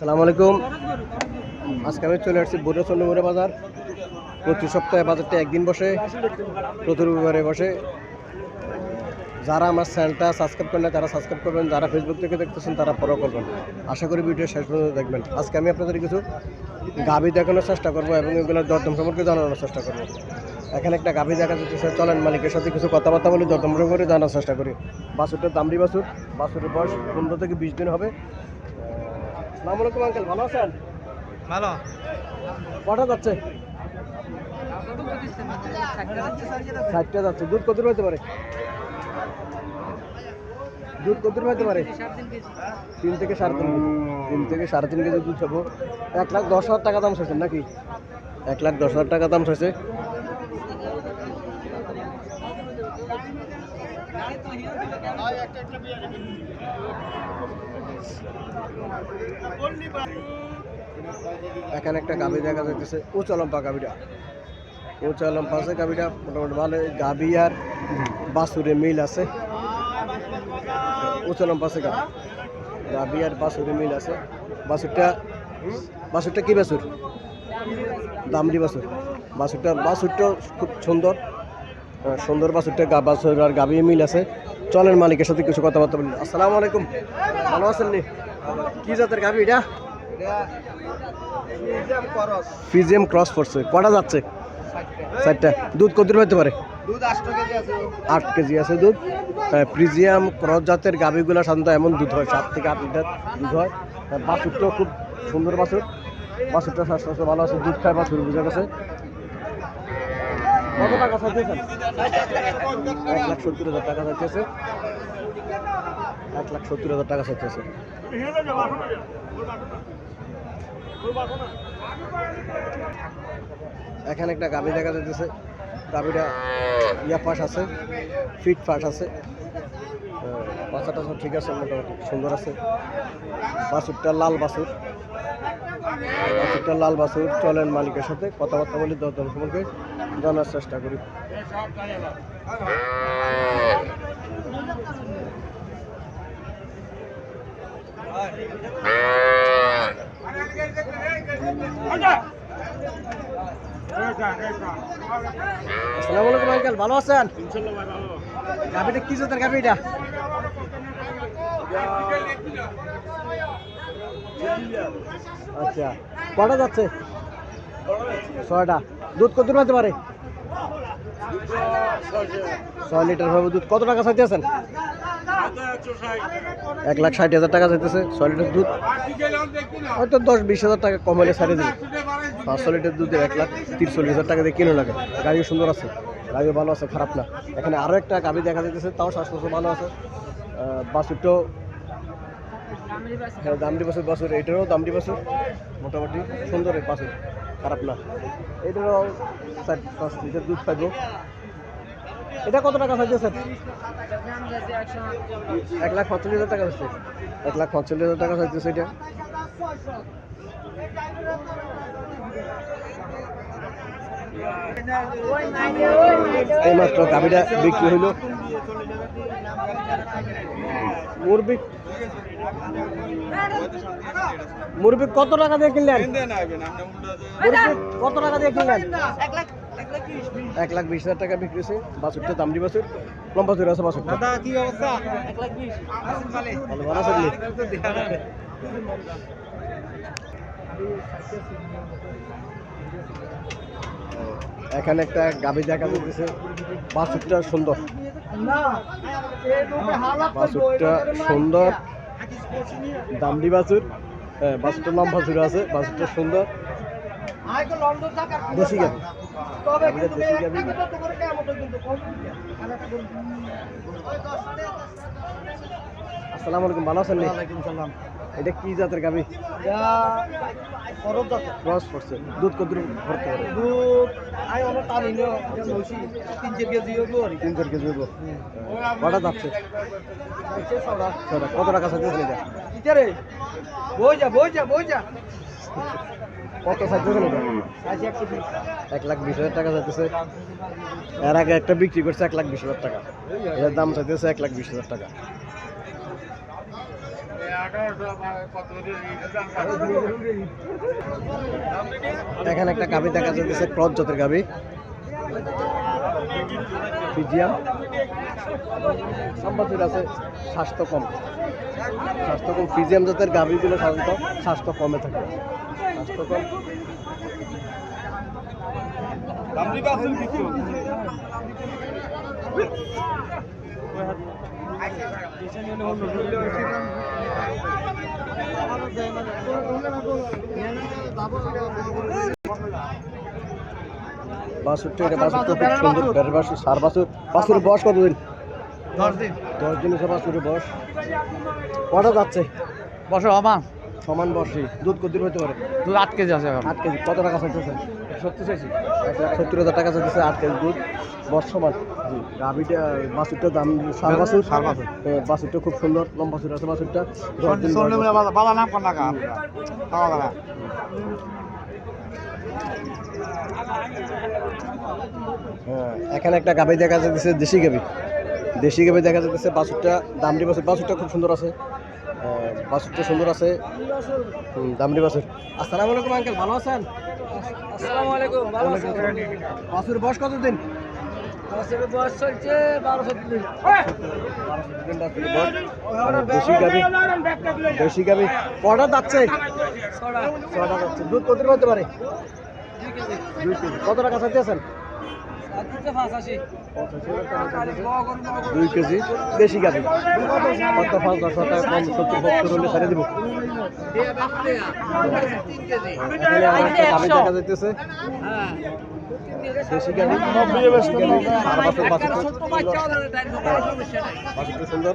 সালাম আলাইকুম। আজকে আমি চলে আসছি বুড়ো চন্দ্রপুরে বাজার। প্রতি সপ্তাহে বাজারটা একদিন বসে, প্রতি রবিবারে বসে। যারা আমার চ্যানেলটা সাবস্ক্রাইব করেন না তারা সাবস্ক্রাইব করবেন। যারা ফেসবুক থেকে দেখতেছেন, তারা ফলো করবেন। আশা করি ভিডিও শেষ পর্যন্ত দেখবেন। আজকে আমি আপনাদের কিছু গাভি দেখানোর চেষ্টা করব এবং এগুলোর দরদম সম্পর্কে জানানোর চেষ্টা করব। এখানে একটা গাভি দেখা যাচ্ছে, চলেন মালিকের সাথে কিছু কথাবার্তা বলি, দরদম করে জানার চেষ্টা করি। বাছুরটার দামড়ি বাসুর বাছুরের বয়স পনেরো থেকে বিশ দিন হবে। আলাইকুম আঙ্কেল। ভালো আছেন? ভালো। কটা যাচ্ছে? ষাটটা যাচ্ছে। দুধ কত হতে পারে? দুধ কত হতে পারে? তিন থেকে সাড়ে তিন তিন থেকে সাড়ে তিন কেজি দুধ খাব। এক লাখ দশ হাজার টাকা দাম চাইছেন নাকি? এক লাখ দশ হাজার টাকা দাম চাইছে। এখানে একটা গাভি দেখা যাচ্ছে উঁচা লম্পা গাভিটা। উঁচা আছে, গাভিটা মোটামুটি ভালো। গাভি আর বাসুরে মিল আছে। উঁচা আছে গাভি। গাভি আর বাসুরে মিল আছে। বাসুরটা বাসুরটা কি বাসুর দামড়ি বাসুর বাসুরটা বাসুরটা খুব সুন্দর। সুন্দর বাসুরটা গা বাসুর আর গাভি মিল আছে। চলেন মালিকের সাথে কিছু কথাবার্তা বলি। আসসালামু আলাইকুম। ভালো আছেন নি? কি জাতের গাভি এটা? ফিজিয়াম ক্রস পড়ছে। কটা যাচ্ছে? চারটা। দুধ কত হতে পারে? আট কেজি আছে দুধ। হ্যাঁ, প্রিজিয়াম ক্রস জাতের গাভিগুলো সাধারণত এমন দুধ হয়। সাত থেকে আট লিটার দুধ হয়। হ্যাঁ, বাছুরটাও খুব সুন্দর বাছুর। বাছুরটা স্বাস্থ্য ভালো আছে দুধ খায় বাছুর বুঝে গেছে। কত টাকা চাইতেছেন? এক লাখ সত্তর হাজার টাকা চাইতেছে। এক লাখ সত্তর হাজার টাকা চাইতেছে। এখানে একটা গাভি দেখা যাচ্ছে গাভিটা ইয়া পাশ আছে, ফিট পাশ আছে। বাচ্চা টাচ্চা ঠিক আছে, মোটামুটি সুন্দর আছে। বাছুরটা লাল বাছুর। বাছুরটা লাল বাছুর চলেন মালিকের সাথে কথাবার্তা বলি দরদাম সম্পর্কে জানার চেষ্টা করি। ভালো আছেন? গাভিটা কি জাতের গাভি এটা আচ্ছা কটা যাচ্ছে? ছয়টা। দুধ কত হতে পারে? ছয় লিটার হবে দুধ। কত টাকা চাইতেছেন এক লাখ ষাট হাজার টাকা চাইতেছে ছয় লিটার দুধ। হয়তো দশ বিশ হাজার টাকা কম হলে ছাড়িয়ে দেবে। পাঁচশো লিটার দুধে এক লাখ তিরচল্লিশ হাজার টাকা দিয়ে কিনে লাগে। গাড়িও সুন্দর আছে গাড়িও ভালো আছে খারাপ না। এখানে আরও একটা গাড়ি দেখা যাইতেছে তাও স্বাস্থ্য ভালো আছে। আহ, বাছুরটাও হ্যাঁ দামডি বাছুর বাছুর এটারও দামডি বাছুর। মোটামুটি সুন্দর এই বাছুর খারাপ না। এটারও চার পাঁচ লিটার দুধ পাইব। এটা কত টাকা চাইতেছেন এক লাখ পঁয়তাল্লিশ হাজার টাকা হচ্ছে। এক লাখ পঁয়তাল্লিশ হাজার টাকা চাইতেছে এটা এইমাত্র গাভিটা বিক্রি হইল। মুরবি মুরবি কত টাকা দিয়ে কিনলেন? কত টাকা দিয়ে কিনলেন? এক লাখ বিশ হাজার টাকা বিক্রি হয়েছে। বাছুরটা দামড়ি বাছুর লম্বা চুরি আছে বাছুরটা দাদা কি অবস্থা? এক লাখ বিশ ভালো ভালো আছে নি? এখানে একটা গাভী দেখা যাচ্ছে বাছুরটা সুন্দর। বাছুরটা সুন্দর। দামড়ি বাসুর হ্যাঁ বাছুরটা লম্বা বাসুর আছে। বাছুরটা সুন্দর। দেশি গাভি। আসসালামু আলাইকুম ভালো আছেন নি? এটা কি জাতের গাভি? ক্রস করছে দুধ কত ভরতে পারে? তিন চার কেজি হইব কটা যাচ্ছে। কত টাকা চাইতেছেন এটা? কত চাইতেছেন এক লাখ বিশ হাজার টাকা চাইতেছে এর আগে একটা বিক্রি করছে এক লাখ বিশ হাজার টাকা। এটার দাম চাইতেছে এক লাখ বিশ হাজার টাকা। এখানে একটা গাভি দেখা যাচ্ছে ক্রস জাতের গাভি। ফিজিয়াম সম্পত্তির আছে, স্বাস্থ্য কম। স্বাস্থ্য কম, ফিজিয়াম জাতের গাভিগুলো সাধারণত স্বাস্থ্য কমে থাকে। স্বাস্থ্য কম। বাসুরটা এটা বাসুরটা খুব সুন্দর বেড়ের বাসুর সার বাসুর। বাসুরের বয়স কতদিন দশ দিন। দশ দিন হচ্ছে বাসুরের বয়স। কটা যাচ্ছে? বসো সমান। বর্ষে দুধ হতে পারে? দুধ আট কেজি আছে আট কেজি। কত টাকা চাইতেছে? চাইছি। সত্তর হাজার টাকা চাইতেছে আট কেজি দুধ। বর্ষমান জি। গাভিটা বাছুরটার দাম সার খুব সুন্দর। লম্বা বাছুর আছে বাবা নাম দাওয়া হ্যাঁ, এখানে একটা গাভি দেখা যাচ্ছে দেশি গাভি। দেশি গাভি দেখা যাচ্ছে বাছুরটা দামড়ি বাছুর বাছুরটা খুব সুন্দর আছে। আহ, বাছুরটা সুন্দর আছে। হুম, দামড়ি বাছুর। আসসালামু আলাইকুম আঙ্কেল ভালো আছেন? আসসালামু আলাইকুম ভালো আছেন? বাছুর বয়স কতদিন? বছরের বয়স চলছে বারোশো দিন। দেশি গাভি। দেশি গাভি। কটা যাচ্ছে? ছটা। যাচ্ছে। দুধ কত হতে পারে? কত টাকা চাইতেছেন? দুই কেজি। দেশি গাভি। কত পাঁচ দশ টাকা কম সত্তর সত্তর হলে গাভি দেখা যাইতেছে। দেশি গাভি। সুন্দর।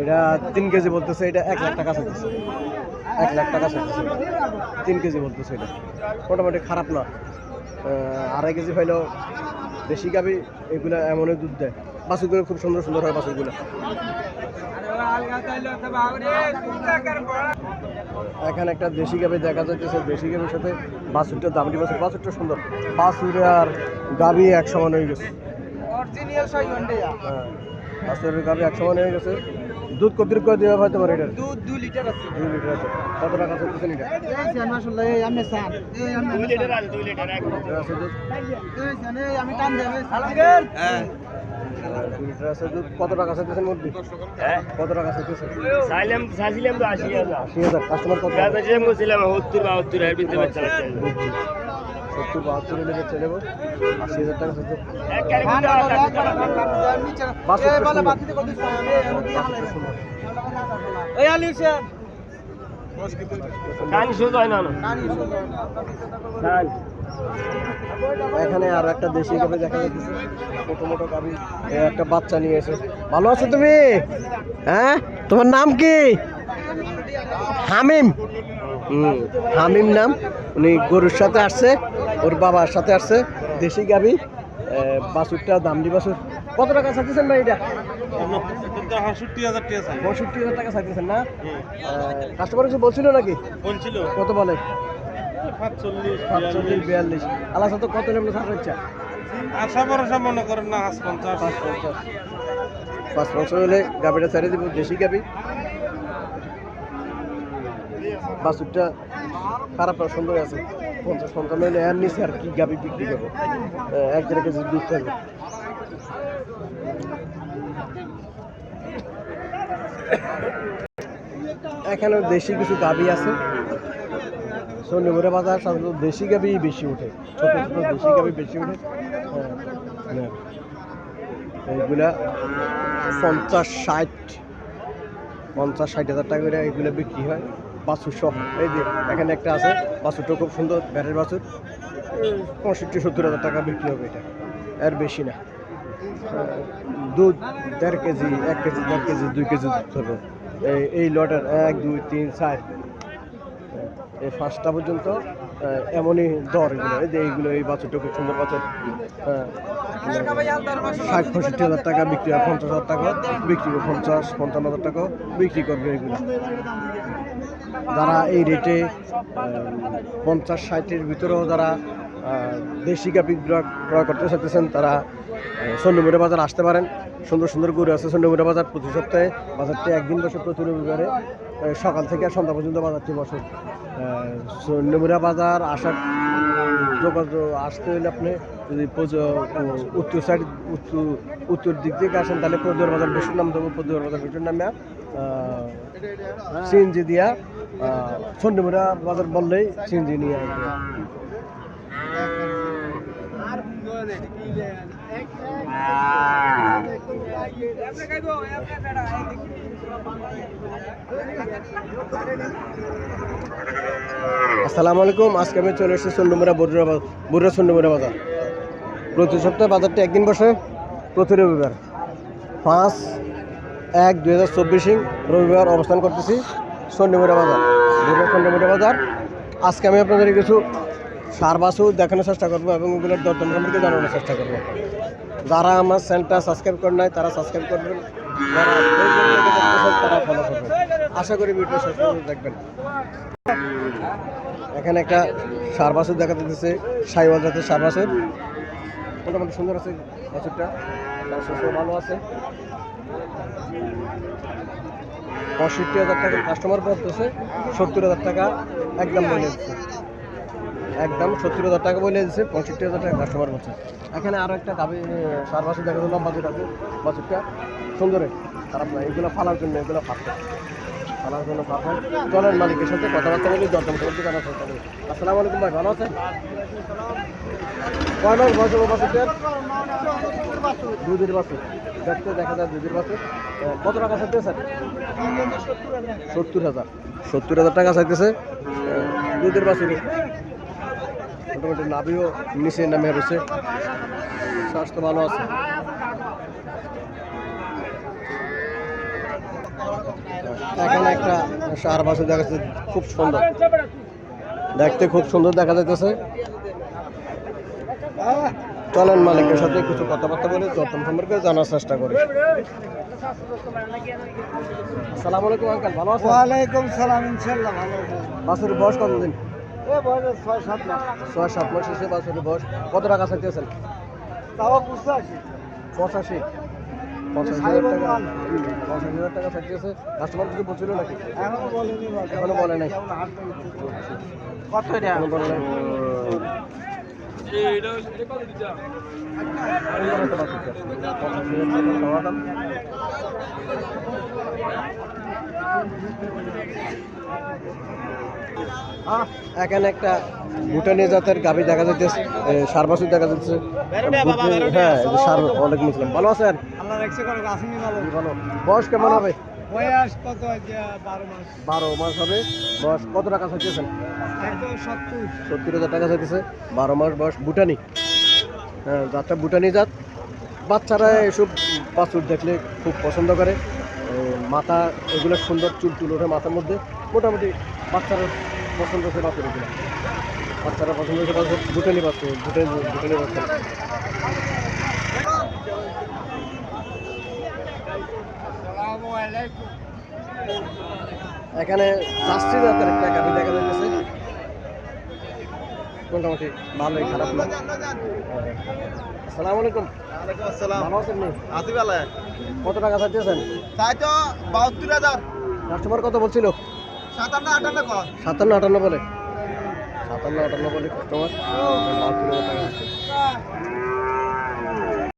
এটা তিন কেজি বলতেছে এটা এক লাখ টাকা চাইতেছে। এক লাখ টাকা চাইতেছে তিন কেজি বলতেছে এটা। মোটামুটি খারাপ না। আড়াই কেজি পাইলেও দেশি গাভি এগুলো এমনই দুধ দেয়। বাছুরগুলো খুব সুন্দর সুন্দর হয় বাছুরগুলো। এখানে একটা দেশি গাভি দেখা যাচ্ছে দেশি গাভির সাথে বাছুরটার দামটি বাছুর বাছুরটা সুন্দর। বাছুর আর গাভি এক সমান হয়ে গেছে। হ্যাঁ বাছুরের গাভি এক সমান হয়ে গেছে। দুধ কত করে দেওয়া হয় তোমার এটার? দুধ দুই লিটার আছে। দুই লিটার আছে। কত টাকা চাইতেছেন এটা? এই সেন মাশাআল্লাহ এই আমি সান এই আমি দুই লিটার আছে দুই লিটার এক লিটার। আছে দুধ? এই এই আমি টান দেব আলমগীর হ্যাঁ। আহ, লিটার আছে দুধ। কত টাকা চাইতেছেন মুরগি কত টাকা চাইতেছেন চাইলাম চাইছিলাম তো আশি হাজার। আশি হাজার। কাস্টমার কত? চাইছিলাম বলছিলাম সত্তর বাহাত্তর এর ভিতরে বাচ্চা সত্তর বাহাত্তর হলে বেচে নেব আশি হাজার টাকা হয় এখানে আর একটা দেশি গাভি দেখা যাচ্ছে। ছোট মোটো এ একটা বাচ্চা নিয়ে এসে। ভালো আছো তুমি? হ্যাঁ? তোমার নাম কি? হামিম। হুম। হামিম নাম। উনি গরুর সাথে আসছে। ওর বাবার সাথে আসছে দেশি গাভি। বাছুরটা দামডি বাছুর কত টাকা চাইতেছেন ভাই এটা? পঁয়ষট্টি হাজার টাকা চাইতেছেন না? কাস্টমার কিছু বলছিল নাকি? বলছিল। কত বলে? সাতচল্লিশ বিয়াল্লিশ। আলাদা তো কত ছাড় ইচ্ছা আশা ভরসা মনে করেন না পঞ্চাশ পাঁচ পঞ্চাশ পাঁচ পঞ্চাশ হলে ছেড়ে দিব দেশি খারাপ সুন্দর আছে। পঞ্চাশ পঞ্চান্ন এর নিচে আর কি গাভি বিক্রি করব? এক দেড় কেজি দুধ থাকবে এখানে দেশি কিছু গাভি আছে। সোনিপুরে বাজার সাধারণত দেশি গাভি বেশি ওঠে ছোট ছোট দেশি গাভি বেশি ওঠে হ্যাঁ, হ্যাঁ। এইগুলা পঞ্চাশ ষাট পঞ্চাশ ষাট হাজার টাকা করে এগুলো বিক্রি হয়। বাছুর সহ। এই যে, এখানে একটা আছে, বাছুরটা খুব সুন্দর, ব্যাটের বাছুর। পঁয়ষট্টি, সত্তর হাজার টাকা বিক্রি হবে এটা। এর বেশি না। দুধ দেড় কেজি, এক কেজি, দেড় কেজি, দুই কেজি দুধ হবে। এই এই লটের এক, দুই, তিন, চার। এই পাঁচটা পর্যন্ত এমনই দর এগুলো। এই যে, এইগুলো, এই বাছুরটা খুব সুন্দর বাছুর। ষাট, পঁয়ষট্টি হাজার টাকা বিক্রি হয়, পঞ্চাশ হাজার টাকা। বিক্রি করবে পঞ্চাশ, পঞ্চান্ন হাজার টাকা। বিক্রি করবে এগুলো। যারা এই রেটে পঞ্চাশ, ষাটের ভিতরেও যারা দেশি গাভি ক্রয় করতে চাইতেছেন, তারা সন্ধ্যমুড়া বাজার আসতে পারেন। সুন্দর সুন্দর গরু আছে সন্ধ্যমুড়া বাজার প্রতি সপ্তাহে। বাজারটি একদিন বসে প্রতি রবিবারে সকাল থেকে সন্ধ্যা পর্যন্ত বাজারটি বসে। সন্ধ্যমুড়া বাজার আসার, যোগাযোগ, আসতে হলে আপনি যদি উত্তর সাইড উত্তর উত্তর দিক থেকে আসেন, তাহলে পদুয়ার বাজার বেশি নাম দেবো পদুয়ার বাজার বেশি নামে সিএনজি দিয়া সন্ধ্যমুড়া বাজার বললেই সিএনজি নিয়ে আসবে। আসসালামু আলাইকুম, আজকে আমি চলে এসেছি চন্ডমুড়া বরুড়া বরুড়া চন্ডমুড়া বাজার। প্রতি সপ্তাহে বাজারটি একদিন বসে, প্রতি রবিবার। পাঁচ এক, দুই হাজার চব্বিশে রবিবার অবস্থান করতেছি চন্ডমুড়া বাজার। বরুড়া চন্ডমুড়া বাজার। আজকে আমি আপনাদের কিছু সার বাসু দেখানোর চেষ্টা করব এবং এগুলোর দরদাম সম্পর্কে জানানোর চেষ্টা করব। যারা আমার চ্যানেলটা সাবস্ক্রাইব করে নাই, তারা সাবস্ক্রাইব করবেন। তারা ফলো করবেন। আশা করি ভিডিও দেখবেন। এখানে একটা সার বাছুর দেখা যাচ্ছে, সাইওয়াল জাতের সার মোটামুটি সুন্দর আছে বাছুরটা। তার সুস্থ ভালো আছে। পঁয়ষট্টি হাজার টাকা কাস্টমার বলতেছে, সত্তর হাজার টাকা একদম বলে দিচ্ছে। একদম সত্তর হাজার টাকা বলে দিচ্ছে, পঁয়ষট্টি হাজার টাকা কাস্টমার বলছে। এখানে আরও একটা দাবি সার বাছুর দেখা যাচ্ছে লম্বা আছে বাছুরটা সুন্দর। খারাপ না এগুলো ফালার জন্য, এগুলো ফাটতে ফালার জন্য পারফেক্ট চলেন মালিকের সাথে কথাবার্তা বলি দরদাম করতে চেষ্টা করি। আসসালামু আলাইকুম ভাই, ভালো আছেন? কয় মাস হবে বাছুরটার দুধের বাছুর দেখতে দেখা যায় দুধের বাছুর কত টাকা চাইতে স্যার? সত্তর হাজার। সত্তর হাজার টাকা চাইতেছে। দুধের বাছুর মোটামুটি নাভিও নিচে নামে রয়েছে। স্বাস্থ্য ভালো আছে। এখানে একটা সার বাছুর দেখা যাচ্ছে, খুব সুন্দর। দেখতে খুব সুন্দর দেখা যাইতেছে। চলেন মালিকের সাথে কিছু কথাবার্তা বলে যত্ন সম্পর্কে জানার চেষ্টা করি। আসসালামু আলাইকুম আঙ্কাল ভালো আছেন? ওয়ালাইকুম সালাম ইনশাল্লাহ ভালো বাছুরের বয়স কতদিন? ছয় সাত মাস। ছয় সাত মাস এসে বাছুরের বয়স কত টাকা চাইতেছেন? তাও পঁচাশি। পঁচাশি? হাজার টাকা। হাজার টাকা চাইতেছে। কাস্টমার কিছু বলছিল নাকি? এখনও বলেনি এখনও বলে নাই? কেমন হাট পেয়েছে? কত এটা? বলে নাই? এখানে একটা ভুটানি জাতের গাভি দেখা যাচ্ছে সার বাছুর দেখা যাচ্ছে হ্যাঁ সার ওয়ালাইকুম আসসালাম ভালো আছেন? বয়স কেমন হবে? বয়স কত বারো মাস। বারো মাস হবে। বয়স কত টাকা চাইতেছেন? সত্তর। হাজার টাকা চাইতেছে। বারো মাস বয়স ভুটানি। হ্যাঁ জাতটা ভুটানি জাত। বাচ্চারা এসব বাছুর দেখলে খুব পছন্দ করে। মাথা এগুলো সুন্দর চুল টুল ওঠে মাথার মধ্যে। মোটামুটি বাচ্চারা পছন্দ হচ্ছে বাছুর এগুলো। বাচ্চারা পছন্দ হচ্ছে ভুটানি বাছুর ভুটানি ভুটানি বাচ্চা এখানে জার্সি জাতের একটা গাভি দেখা যাচ্ছে মোটামুটি ভালোই খারাপ না। আসসালামু আলাইকুম। ওয়ালাইকুম আসসালাম। ভালো আছেন কত টাকা চাইতেছেন তাই তো বাহাত্তর হাজার। কাস্টমার কত বলছিল? সাতান্ন আটান্ন সাতান্ন আটান্ন বলে। সাতান্ন আটান্ন বলে কাস্টমার। বাহাত্তর হাজার টাকা আছে।